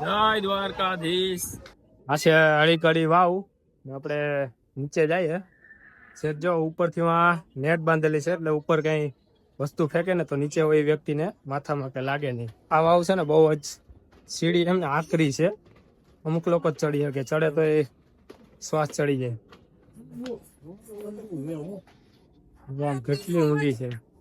જય દ્વારકાધીશ. આ છે અડી કડી વાવ આપણે નીચે જઈએ. છે જો ઉપરથી આ નેટ બાંધેલી છે એટલે ઉપર કઈ વસ્તુ ફેંકે ને તો નીચે હોય એ વ્યક્તિને માથામાં કે લાગે નહીં. આ વાવ છે ને બહુ જ સીડી એમને આકરી છે. અમુક લોકો જ ચડી શકે. ચડે તો એ શ્વાસ ચડી જાય. વાહ, કેટલી ઊંડી છે.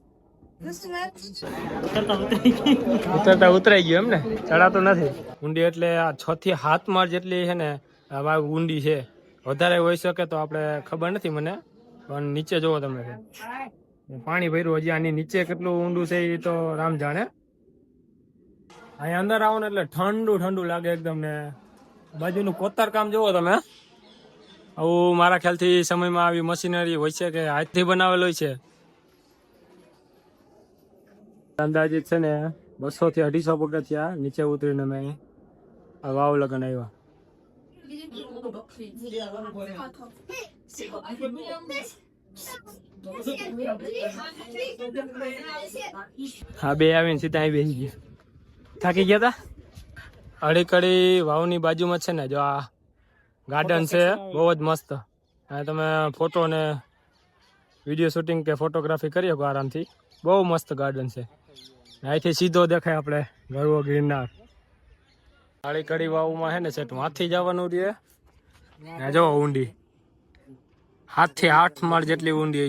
ઉતરતા ઉતરાઈ ગયું એમ ને? ચડાતો નથી. ઊંડી એટલે આ છ થી સાત માળ જેટલી છે ને વાવ ઊંડી છે. વધારે હોઈ શકે તો આપણે ખબર નથી મને, પણ નીચે જોવો તમે પાણી ભર્યું, હજી આની નીચે કેટલું ઊંડું છે એ તો રામ જાણે. અહીંયા અંદર આવો ને એટલે ઠંડુ ઠંડુ લાગે એકદમ ને. બાજુનું કોતર કામ જોવો તમે. આવું મારા ખ્યાલથી સમયમાં આવી મશીનરી હોય છે કે હાથથી બનાવેલ છે. અંદાજિત છે ને બસો થી અઢીસો પગથિયા નીચે ઉતરીને મેં આ વાવ લગન આવ્યા હા, બે આવીને સીધા અહીં બેસી ગયા. થાકી ગયા તા? અડી કડી વાવની બાજુમાં છે ને, જો આ ગાર્ડન છે, બહુ જ મસ્ત. અને તમે ફોટો ને વીડિયો શૂટિંગ કે ફોટોગ્રાફી કરી શકો આરામથી. બહુ મસ્ત ગાર્ડન છે. અહીંથી સીધો દેખાય આપણે ગરવો ગિરનાર. કાળી કડી વાવમાં છે ને સેટ માથી જવાનું રહે. ને જો ઊંડી. સાતથી આઠ માળ જેટલી ઊંડી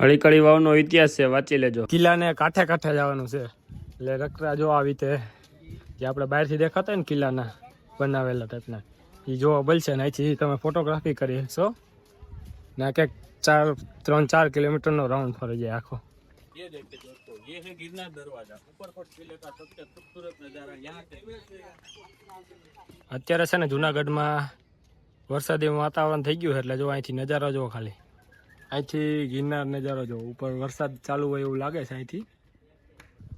અળી છે વાવ વાવનો ઇતિહાસ છે વાંચી લેજો. કિલ્લાને કાંઠે કાંઠે જવાનું છે. એટલે રકરા જો આવી રીતે જે આપણે બહારથી દેખાતા ને કિલ્લાના બનાવેલા ટાઈપના એ જોવા બલશે ને અહીંથી તમે ફોટોગ્રાફી કરી શકશો ને આ કંઈક ચાર ત્રણ ચાર કિલોમીટરનો રાઉન્ડ ફરી જાય આખો. અત્યારે છે ને જુનાગઢમાં વરસાદી વાતાવરણ થઈ ગયું છે એટલે જો અહીંથી નજારો જો ખાલી. અહીંથી ગિરનાર નજારો જો ઉપર વરસાદ ચાલુ હોય એવું લાગે છે અહીંથી.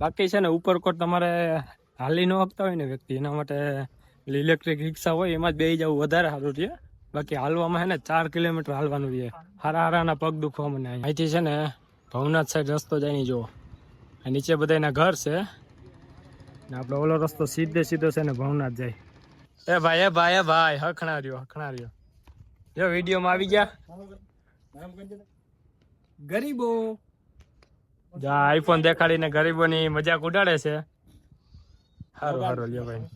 બાકી છે ને ઉપરકોટ તમારે હાલી ન આપતા હોય ને વ્યક્તિ. એના માટે ઇલેક્ટ્રિક રિક્ષા હોય એમાં જ બેસી જવું વધારે સારું રહે બાકી હાલવામાં છે ને ચાર કિલોમીટર હાલવાનું રહે. હારા હારાના પગ દુખવા મને અહીંથી છે ને ભવનાથ સાઈડ રસ્તો જાય નહીં જુઓ. નીચે બધાના ઘર છે. ને આપણો ઓલો રસ્તો સીધે સીધો છે ને ભવનાથ જાય. એ ભાઈ એ ભાઈ એ ભાઈ હખણા રહ્યો હખણા રહ્યો જો વિડીયોમાં આવી ગયા. ગરીબો. જા આઈફોન દેખાડીને ગરીબોની મજાક ઉડાડે છે. સારું સારું લ્યો ભાઈ.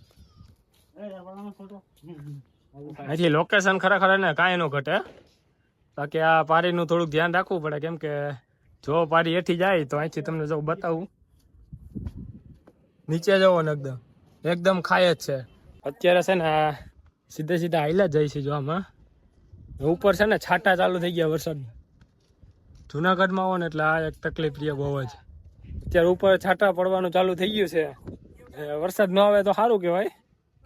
અહીંથી લોકેશન ખરેખર ને કાંઈ નું ઘટે. બાકી આ પારીનું થોડુંક ધ્યાન રાખવું પડે, કેમ કે જો પારી હેઠી જાય તો અહીંથી તમને જો બતાવું. નીચે જવો ને એકદમ. એકદમ ખાય જ છે. અત્યારે છે ને સીધે સીધા હાઈલા જાય છે જો આમાં. ઉપર છે ને છાંટા ચાલુ થઈ ગયા વરસાદ જુનાગઢમાં આવો ને એટલે આ એક તકલીફ રહી બહુ જ. અત્યારે ઉપર છાંટા પડવાનું ચાલુ થઈ ગયું છે. વરસાદ ન આવે તો સારું કહેવાય.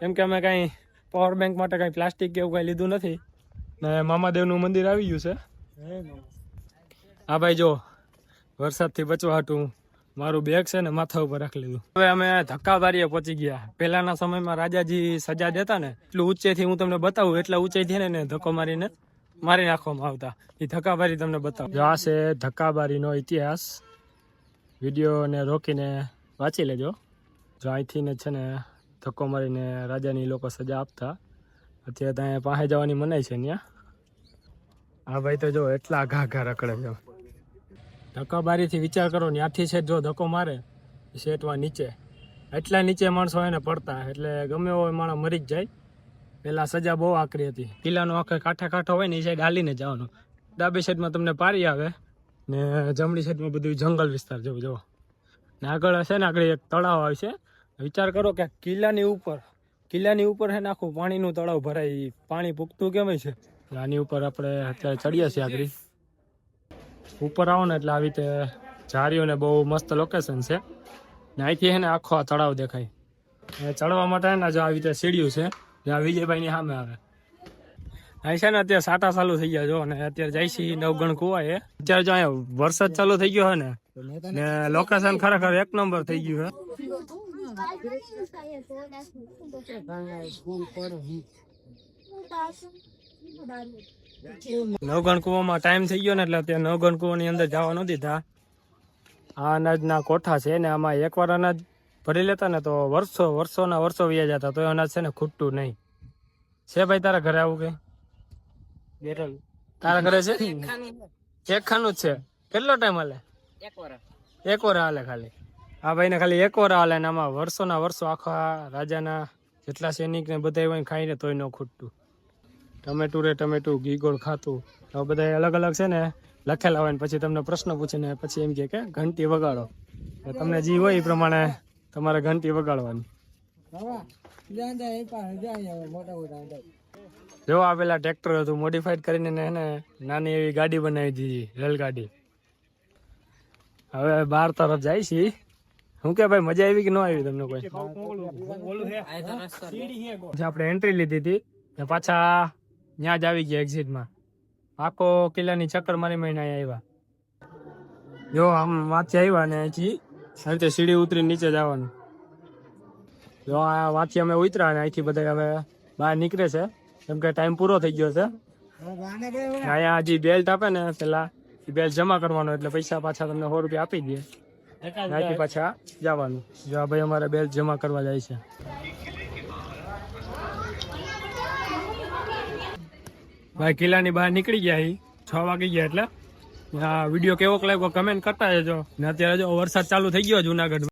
કેમ કે અમે કાંઈ પાવર બેંક માટે કાંઈ પ્લાસ્ટિક કે એવું કાંઈ લીધું નથી. ને મામાદેવનું મંદિર આવી ગયું છે. હા ભાઈ, જો. વરસાદથી બચવા હાટું મારું બેગ છે ને માથા ઉપર રાખી લીધું. હવે અમે ધક્કાબારીએ પહોંચી ગયા. પહેલાના સમયમાં રાજાજી સજા દેતા ને, એટલું ઊંચેથી હું તમને બતાવું, એટલા ઊંચાઈથી ને ધક્કો મારીને મારી નાખવામાં આવતા. એ ધક્કાબારી તમને બતાવું. આ છે ધક્કાબારીનો ઇતિહાસ. વિડીયોને રોકીને વાંચી લેજો. જો અહીંથી ને છે ને ધક્કો મારીને રાજાની લોકો સજા આપતા. અત્યારે ત્યાં પાસે જવાની મનાઈ છે ત્યાં હા ભાઈ તો જો એટલા ઘા ઘા રખડે છે. ધક્કાબારીથી વિચાર કરો ત્યાંથી છે જો ધક્કો મારે શેઠમાં નીચે. એટલા નીચે માણસો એને પડતા, એટલે ગમે એવો માણસ મરી જ જાય. પેલા સજા બહુ આકરી હતી. કિલ્લાનો આખે કાંઠે કાંઠો હોય ને એ સાઈડ હાલીને જવાનું. ડાબી સાઈડમાં તમને પારી આવે ને જમણી સાઈડમાં બધું જંગલ વિસ્તાર જેવું, જુઓ. ને આગળ હશે ને, આગળ એક તળાવ આવશે. વિચાર કરો કે કિલ્લાની ઉપર કિલ્લાની ઉપર છે ને આખું પાણીનું તળાવ ભરાય પાણી પૂગતું કેમ છે? આની ઉપર આપણે અત્યારે ચડીએ છીએ આગળ. ઉપર આવો ને એટલે આવી રીતે ને બહુ મસ્ત લોકેશન છે. ને અહીંથી હે ને આખો આ તળાવ દેખાય. ચડવા માટે ને જો આવી રીતે સીડીયું છે. જ્યાં વિજયભાઈની સામે આવે. અહીં છે ને અત્યારે સાટા ચાલુ થઈ ગયા, જો, ને અત્યારે જાય છે નવગણ કુવા એ અત્યારે જો અહીંયા વરસાદ ચાલુ થઈ ગયો ને ને લોકેશન ખરેખર એક નંબર થઈ ગયું છે. નવગણ કુવામાં ટાઈમ થઈ ગયો ને એટલે તે નવગણ કુવાની અંદર જવા ન દીધા. આ અનાજના કોઠા છે ને આમાં એકવાર અનાજ ભરી લેતા ને તો વર્ષો વર્ષોના વર્ષો વ્યા જતા તો એ અનાજ છે ને ખૂટતું નહીં. છે ભાઈ તારા ઘરે આવું કે તારા ઘરે છે? એક ખાનું જ છે. કેટલો ટાઈમ હાલે? એક વાર હાલે ખાલી. આ ભાઈને ખાલી એક વાર હાલે ને આમાં વર્ષોના વર્ષો આખા રાજાના જેટલા સૈનિક ને બધા હોય ખાઈને તોય ન ખૂટતું. ટમેટું રે ટમેટું ગીગોળ ખાતું. તો બધા અલગ અલગ છે ને, લખેલા હોય ને પછી તમને પ્રશ્ન પૂછે ને પછી એમ કે ઘંટી વગાડો. તમને જે હોય એ પ્રમાણે તમારે ઘંટી વગાડવાની. જો આ પેલા ટ્રેક્ટર હતું મોડિફાઈડ કરીને એને નાની એવી ગાડી બનાવી દીધી, રેલગાડી. હવે બાર તરફ જાય છે શું કે ભાઈ મજા આવી કે ન આવી તમને કોઈ? આપણે એન્ટ્રી લીધી હતી ને પાછા ત્યાં જ આવી ગયા એક્ઝિટમાં આખો કિલ્લાની ચક્કર મારી મહિને આવ્યા. જો આમ વાંચી આવ્યા ને અહીંથી. રીતે સીડી ઉતરી નીચે જવાનું જો આ વાંચી અમે ઉતર્યા ને અહીંથી બધા હવે બહાર નીકળે છે. કેમ કે ટાઈમ પૂરો થઈ ગયો છે. અહીંયા હજી બેલ્ટ આપે ને પેલા એ બેલ્ટ જમા કરવાનો એટલે પૈસા પાછા તમને સો રૂપિયા આપી દે. ત્યાંથી પાછા જવાનું. જો આ ભાઈ અમારે બેલ્ટ જમા કરવા જાય છે. ભાઈ કિલ્લાની બહાર નીકળી ગયા એ છ વાગી ગયા એટલે. આ વીડિયો કેવો લાગ્યો? કમેન્ટ કરતા જજો ને અત્યારે જો વરસાદ ચાલુ થઈ ગયો જુનાગઢ